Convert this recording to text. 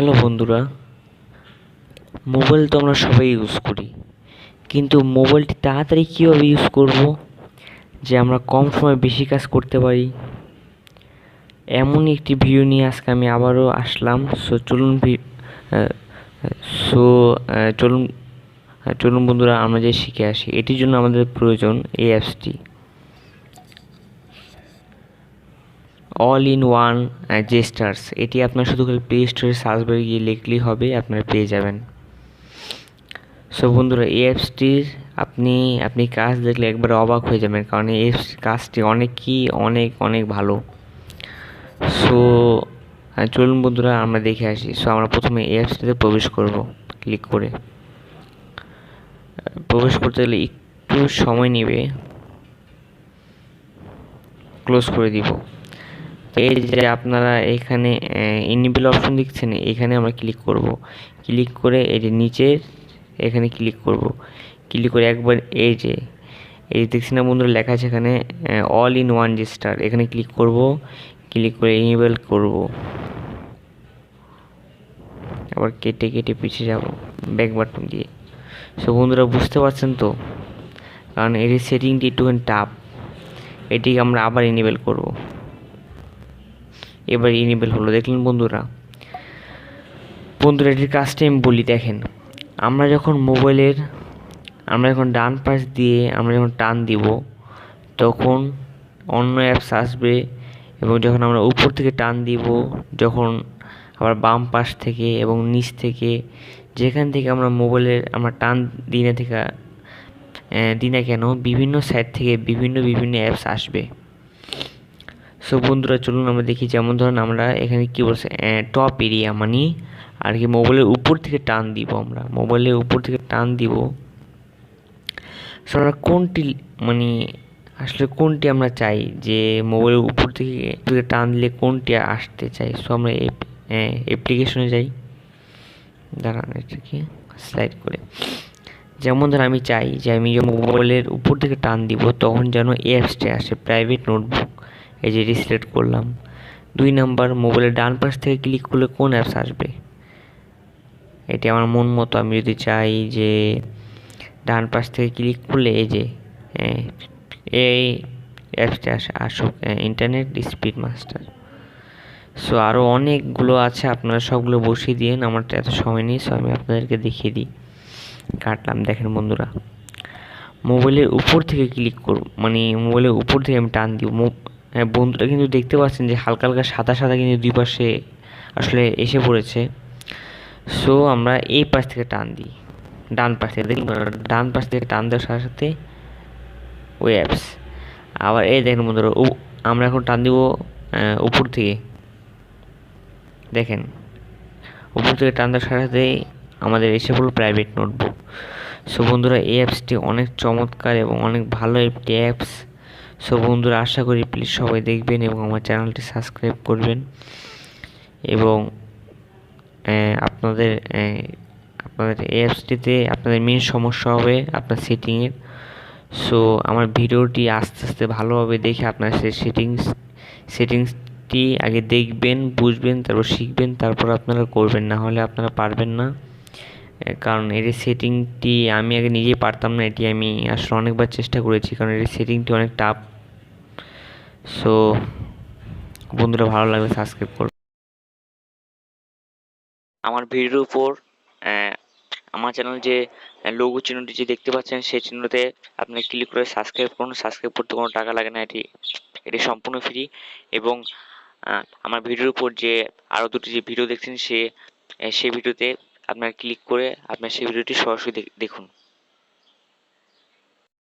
Hello বন্ধুরা, mobile তো আমরা সবাই ইউজ করি, কিন্তু মোবাইলটি তাড়াতাড়ি কীভাবে ইউজ করব যে আমরা কম সময়ে বেশি কাজ করতে পারি? এমনই একটি ভিডিও নিয়ে আজকে আমি আবারও আসলাম সো চলুন সো চলুন চলুন বন্ধুরা আমরা যে শিখে আসি, এটির জন্য আমাদের প্রয়োজন এই অ্যাপসটি অল ইন ওয়ান জেস্টার্স এটি আপনার শুধু প্লে স্টোরে সার্চ বারে গিয়ে লিখলেই হবে, আপনারা পেয়ে যাবেন। সো বন্ধুরা, এই অ্যাপসটির আপনি আপনি কাজ দেখলে একবার অবাক হয়ে যাবেন, কারণ এই কাজটি অনেকই অনেক অনেক ভালো। সো চলুন বন্ধুরা, আমরা দেখে আসি। সো আমরা প্রথমে এই অ্যাপসটিতে প্রবেশ করব ক্লিক করে। প্রবেশ করতে গেলে একটু সময় নেবে। ক্লোজ করে দিব। এই যে আপনারা এখানে ইনিবেল অপশন দেখছেন, এখানে আমরা ক্লিক করব। ক্লিক করে এই যে নিচের এখানে ক্লিক করব। ক্লিক করে একবার এই যে, এই দেখছি না বন্ধুরা, লেখা আছে এখানে অল ইন ওয়ান স্টার এখানে ক্লিক করব ক্লিক করে ইনেবল করব। আবার কেটে কেটে পিছিয়ে যাব ব্যাক বাটন দিয়ে। সো বন্ধুরা, বুঝতে পারছেন তো? কারণ এর সেটিংটি একটুখানি টাপ এটিকে আমরা আবার ইনেবল করব। এবার ইনেবল হলো। দেখলেন বন্ধুরা বন্ধুরা, এটির কাজটা আমি বলি, দেখেন, আমরা যখন মোবাইলের আমরা যখন ডান পাশ দিয়ে আমরা যখন টান দিব, তখন অন্য অ্যাপস আসবে এবং যখন আমরা উপর থেকে টান দিব, যখন আবার বাম পাশ থেকে এবং নিচ থেকে, যেখান থেকে আমরা মোবাইলের আমরা টান দিই না থেকে দিই না কেন, বিভিন্ন সাইট থেকে বিভিন্ন বিভিন্ন অ্যাপস আসবে। সো বন্ধুরা, চলুন আমরা দেখি যেমন ধরুন আমরা এখানে কী বলছে টপ এরিয়া মানে আর কি মোবাইলের উপর থেকে টান দিব আমরা। মোবাইলের উপর থেকে টান দিব। সো আমরা কোনটি মানে আসলে কোনটি আমরা চাই? যে মোবাইলের উপর থেকে টান দিলে কোনটি আসতে চাই? সো আমরা অ্যাপ্লিকেশনে যাই। দাঁড়ান এটাকে স্লাইড করে। যেমন ধর আমি চাই যে আমি মোবাইলের উপর থেকে টান দিব, তখন যেন অ্যাপসটি আসে প্রাইভেট নোটবুক এই যে রিসিলেক্ট করলাম। দুই নাম্বার মোবাইলের ডান পাশ থেকে ক্লিক করলে কোন অ্যাপস আসবে? এটি আমার মন মতো, আমি যদি চাই যে ডান পাশ থেকে ক্লিক করলে এই যে এই অ্যাপসটা আসে আসুক ইন্টারনেট স্পিড মাস্টার সো আরও অনেকগুলো আছে, আপনারা সবগুলো বসিয়ে দিন, আমার তো এত সময় নেই সো আমি আপনাদেরকে দেখিয়ে দিই। কাটলাম, দেখেন বন্ধুরা। মোবাইলের উপর থেকে ক্লিক করব মানে মোবাইলের উপর থেকে আমি টান দিব হ্যাঁ বন্ধুরা কিন্তু দেখতে পাচ্ছেন যে হালকা হালকা সাদা সাদা কিন্তু দুই পাশে আসলে এসে পড়েছে। সো আমরা এই পাশ থেকে টান দিই। ডান পাশ থেকে দেখুন ডান পাশ থেকে টান দেওয়ার সাথে সাথে ওই অ্যাপস আবার এই দেখেন বন্ধুরা আমরা এখন টান দিব উপর থেকে। দেখেন, উপর থেকে টান দেওয়ার সাথে সাথে আমাদের এসে পড়ল প্রাইভেট নোটবুক সো বন্ধুরা, এই অ্যাপসটি অনেক চমৎকার এবং অনেক ভালো একটি অ্যাপস সো বন্ধুরা, আশা করি প্লিজ সবাই দেখবেন এবং আমার চ্যানেলটি সাবস্ক্রাইব করবেন এবং আপনাদের আপনাদের অ্যাপসটিতে আপনাদের মেন সমস্যা হবে আপনার সেটিংয়ের সো আমার ভিডিওটি আস্তে আস্তে ভালোভাবে দেখে আপনার সে সেটিংস সেটিংসটি আগে দেখবেন, বুঝবেন, তারপর শিখবেন, তারপর আপনারা করবেন, না হলে আপনারা পারবেন না। কারণ এর সেটিংটি আমি আগে নিজেই পারতাম না, এটি আমি আসলে অনেকবার চেষ্টা করেছি, কারণ এর সেটিংটি অনেক টাফ সো বন্ধুরা, ভালো লাগলে সাবস্ক্রাইব করবে আমার ভিডিওর উপর আমার চ্যানেল যে লোগো চিহ্নটি যে দেখতে পাচ্ছেন, সেই চিহ্নতে আপনি ক্লিক করে সাবস্ক্রাইব করুন। সাবস্ক্রাইব করতে কোনো টাকা লাগে না, এটি এটি সম্পূর্ণ ফ্রি এবং আমার ভিডিওর উপর যে আরও দুটি যে ভিডিও দেখছেন, সে সেই ভিডিওতে আপনার ক্লিক করে আপনার সেই ভিডিওটি সরাসরি দেখুন।